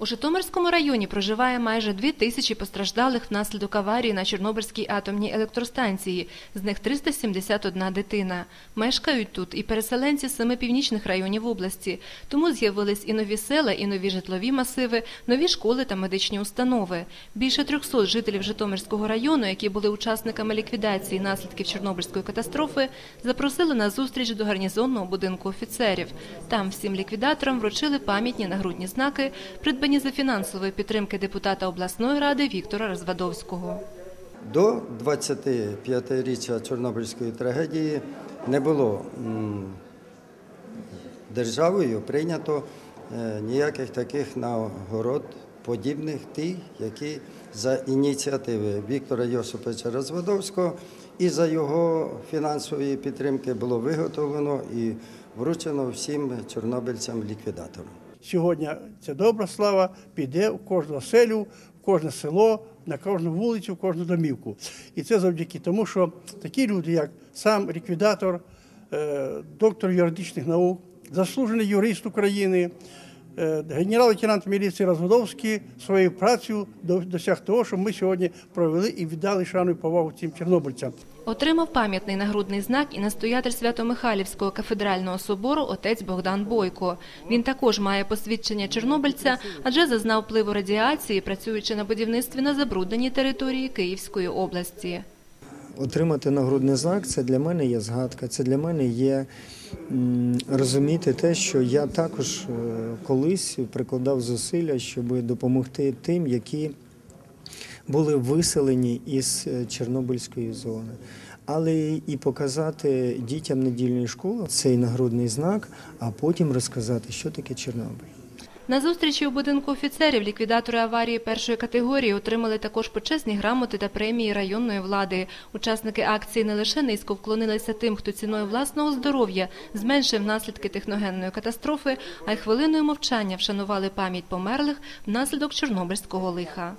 У Житомирському районі проживає майже дві тисячі постраждалих внаслідок аварії на Чорнобильській атомній електростанції, з них 371 дитина. Мешкають тут і переселенці з семи північних районів області. Тому з'явились і нові села, і нові житлові масиви, нові школи та медичні установи. Більше 300 жителів Житомирського району, які були учасниками ліквідації наслідків Чорнобильської катастрофи, запросили на зустріч до гарнізонного будинку офіцерів. Там всім ліквідаторам вручили пам'ятні нагрудні знаки, придбані за фінансової підтримки депутата обласної ради Віктора Розвадовського. До 25-річчя Чорнобильської трагедії не було державою прийнято е, ніяких таких нагород, подібних тих, які за ініціативи Віктора Йосиповича Розвадовського і за його фінансової підтримки було виготовлено і вручено всім чорнобильцям-ліквідаторам. Сьогодні ця добра слава піде у кожну селю, в кожне село, на кожну вулицю, в кожну домівку. І це завдяки тому, що такі люди, як сам ліквідатор, е, доктор юридичних наук, заслужений юрист України, генерал-лейтенант міліції Розводовський своєю працею досяг того, що ми сьогодні провели і віддали шану і повагу цим чорнобильцям. Отримав пам'ятний нагрудний знак і настоятель Свято-Михайлівського кафедрального собору отець Богдан Бойко. Він також має посвідчення чорнобильця, адже зазнав впливу радіації, працюючи на будівництві на забрудненій території Київської області. Отримати нагрудний знак це для мене є згадка, це для мене є розуміти те, що я також е, колись прикладав зусилля, щоб допомогти тим, які були виселені із е, Чорнобильської зони. Але і показати дітям недільної школи цей нагрудний знак, а потім розказати, що таке Чорнобиль. На зустрічі у будинку офіцерів ліквідатори аварії першої категорії отримали також почесні грамоти та премії районної влади. Учасники акції не лише низько вклонилися тим, хто ціною власного здоров'я зменшив наслідки техногенної катастрофи, а й хвилиною мовчання вшанували пам'ять померлих внаслідок чорнобильського лиха.